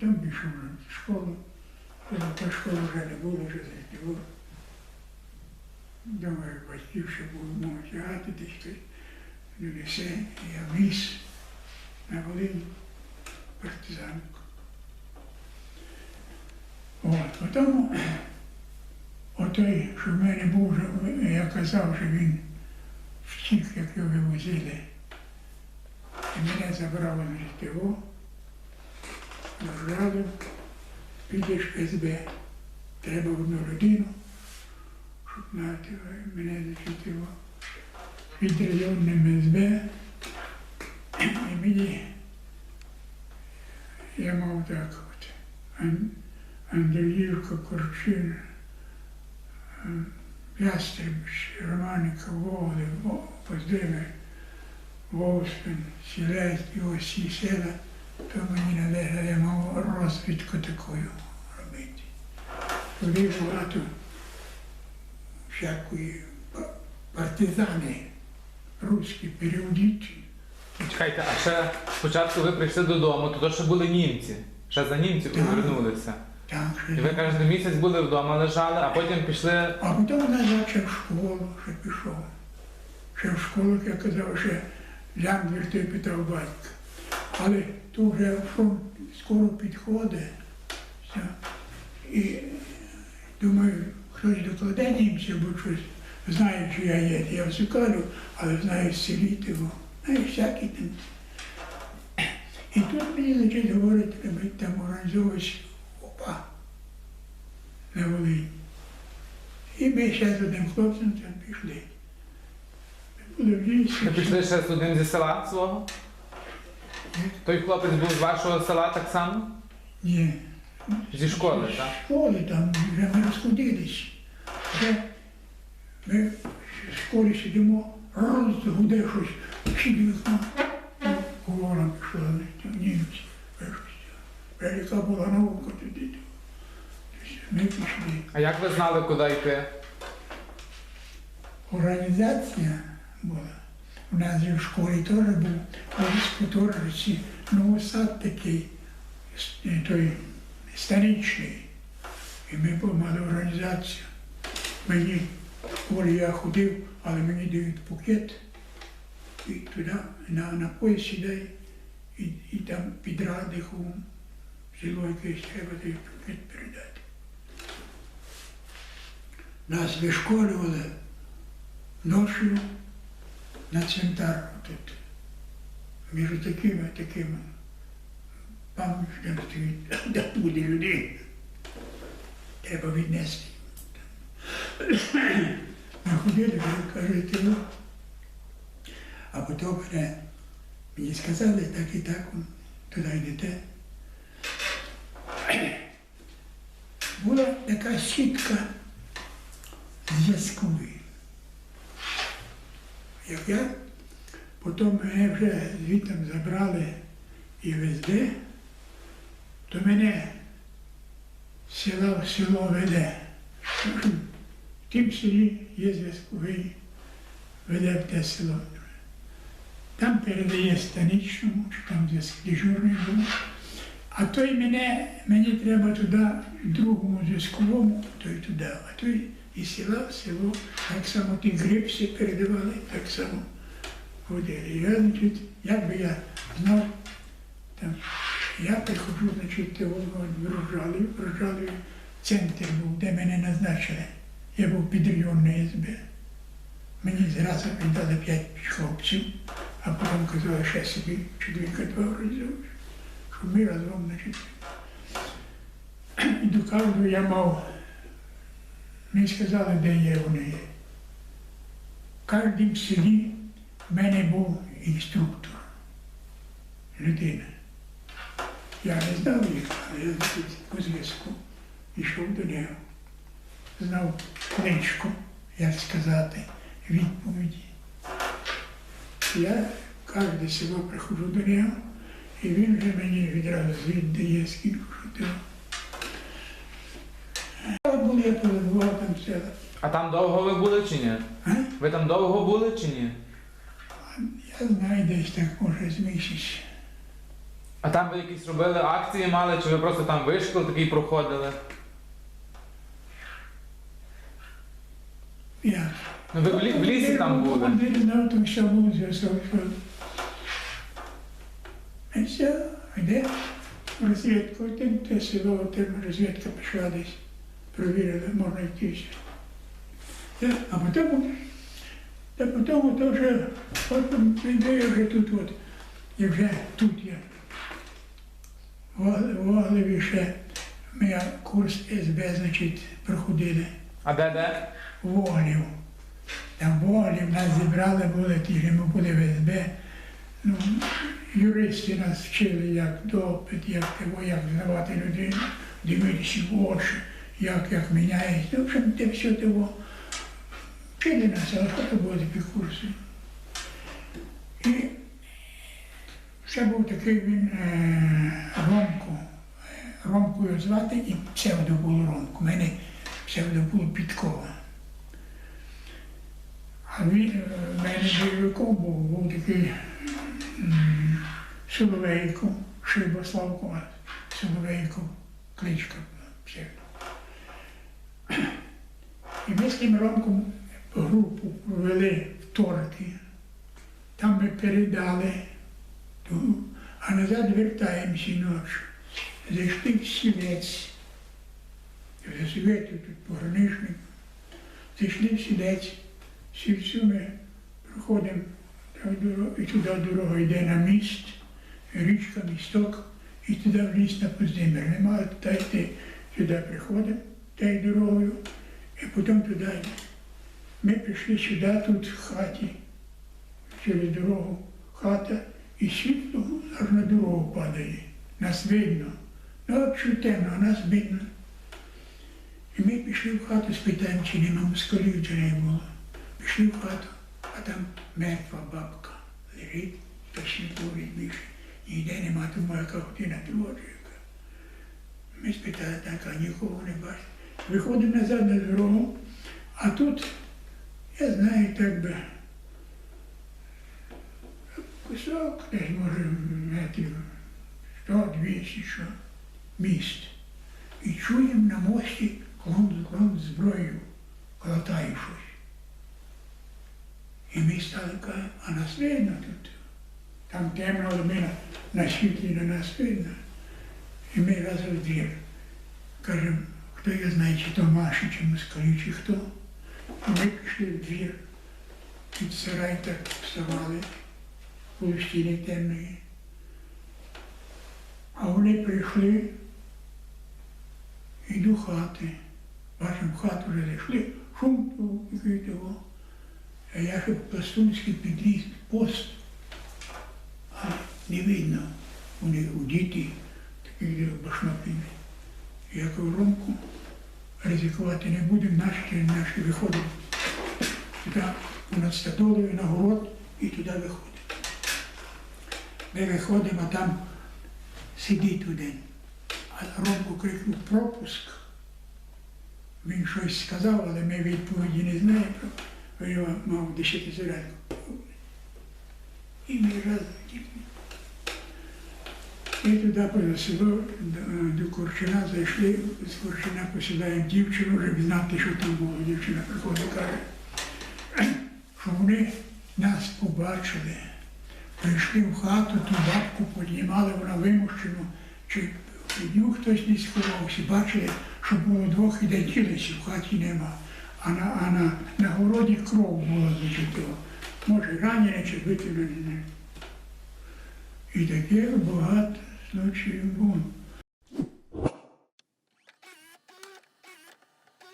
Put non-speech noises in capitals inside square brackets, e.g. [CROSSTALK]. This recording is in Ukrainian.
Потім пішов в школу. Коли та школа вже не було, вже зайшло. Думаю, батьків ще було можуть тягати десь не все, я віз на Волинь партизанку. От, потім отой, що в мене був, я казав, що він втік, як його вивозили. І мене забрали на СТО, na Raven, Pideška izbe, treba v Norodino, šupnateva je mene začutila. Videli je on me izbe in vidi, je ja, malo tako. An, Andelijevka Korčin, eh, Jastremiš, Romanika, Vode, Pozdreve, Volspen, Silest, Josi, Sela. То мені належало, я мав розвідку такою робити. Туди багато всякої партизани, руські, періодичні. Чекайте, а ще спочатку ви прийшли додому, то, то ще були німці. Ще за німців повернулися. Так, І ви кажете, місяць були вдома, лежали, а потім пішли. А потім назад ще в школу ще пішов. Ще в школу, як я казав, ще Лямбір той питав батька. Але вже фронт скоро підходить. Все. І думаю, хтось докладе німців, бо щось знає, що я є. Я все кажу, але знаю селіти його. Знаю, всякі там. І тут мені лежить говорить, треба там організовувати ОПА на Волині. І ми ще з одним хлопцем там пішли. Ми пішли ще з один зі села свого? Той хлопець був з вашого села так само? Ні. Зі школи, так? З школи там вже ми розходились. Вже ми в школі сидимо, раз гуде щось, всі вікно. Говором пішла, німці. Велика була наука тоді. Ми пішли. А як ви знали, куди йти? Організація була. У нас і в школі теж був Торжиці, ну сад такий, с- той старічний. І ми мали організацію. Мені в школі я ходив, але мені дають пакет. І туди на, на поїзд сідай, і, і там під радиху село якесь треба той пакет передати. Нас вишколювали ночью на цвинтар тут. Між такими такими пам'ятниками де буде людей. Треба віднести. Ми ходили, кажуть, ну. А потім мені сказали, так і так, туди йдете. Була така сітка зв'язкової. Як потім мене вже звідти забрали і везде, то мене села в село веде. В тім селі є зв'язковий, веде в те село. Там передає станичному, що там дежурний був. А той мене, мені треба туди, другому зв'язковому, той туди, а той із села в село, так само ті грипси передавали, так само ходили. І я, значить, як би я знав, там, я приходжу, значить, в Рожалів, в центр був, де мене назначили. Я був під районної СБ. Мені зразу віддали п'ять хлопців, а потім казали, ще собі чоловіка два організовуєш щоб ми разом, значить. [CLEARS THROAT] І до кожного я мав, мені сказали, де є вони. В кожному селі в мене був інструктор, людина. Я не знав їх, але я по зв'язку йшов до нього. Знав книжку, як сказати, відповіді. Я кожне село приходжу до нього. І він вже мені відразу віддає, скільки що треба. Я перебував там все. А там довго ви були чи ні? А? Ви там довго були чи ні? Я знаю, десь так, може, з місяць. А там ви якісь робили акції мали, чи ви просто там вишкіл такий проходили? Я. Ну ви в, лі- в лісі там були. Знав, там все було зв'язок. що- І все, йде розвідку, тим те село, тим розвідка пішла десь. Провірили, можна йти. все. Та, А потім, та потім то вже, потім йде я вже тут от, і вже тут я. В в Оглеві ще ми курс СБ, значить, проходили. А де де? Волів. Там волів нас зібрали, були ті, ж, ми були в СБ. Ну, юристи нас вчили, як допит, як того, як здавати людину, дивитися в очі, як, як міняється. Ну, в общем, те все того. Вчили нас, але що то було такі курси. І ще був такий він е, Ромко. Ромку його звати і псевдо було Ромко. У мене псевдо було Підкова. А він е, в мене бойовиком був, був такий Соловейко, Шибославко, Соловейко, кличка псевдо. І ми з тим Ромком групу провели в Торки. Там ми передали, а назад вертаємося ночі. Зайшли в сілець. Засвітив тут пограничник. Зайшли в сілець. Сільцю ми проходимо і туди дорога йде на міст, річка, місток, і туди в ліс на Поздимир. Нема та йти сюди приходимо, тією дорогою, і потім туди. Ми прийшли сюди, тут в хаті, через дорогу хата, і світло аж на дорогу падає. Нас видно. Ну, взагалі темно, а нас видно. І ми пішли в хату, спитаємо, чи нема москалів, чи не було. Пішли в хату, а там мертва бабка лежить, та світло більше. Ніде нема, тут моя картина творчика. Ми спитали, так, а нікого не бачимо. Виходимо назад на дорогу, а тут, я знаю, так би, кусок, десь може метрів 100-200, що міст. І чуємо на мості клон, клон зброю, колотає щось. І ми стали кажемо, а нас видно тут. Там темно, але ми на, світлі на нас видно. І ми разом двір. Кажемо, хто я знає, чи то Маші, чи москалі, чи хто. І пішли в двір. Під сарай так вставали, у стіні темної. А вони прийшли і хати. Бачимо, в хату вже зайшли, шум який того. А я ще пластунський підліз пост, а не видно. Вони у діти такі башмакини. Я кажу, Ромку, ризикувати не будемо, наші наші виходимо туди понад стадолою на город і туди виходимо. Ми виходимо, а там сидить один. А Ромку крикнув пропуск. Він щось сказав, але ми відповіді не знаємо. Він мав десятизарядку. І ми разом втікли. І туди поза село до, до Корчина зайшли, з Корчина посідаємо дівчину, щоб знати, що там було. Дівчина приходить каже, що вони нас побачили, прийшли в хату, ту бабку піднімали, вона вимущену, чи під нього хтось не сховався, бачили, що було двох і де ділися, в хаті нема. А на, а на, на городі кров була зачитила. Може, ранене чи викинули. І таке багато случаїв було.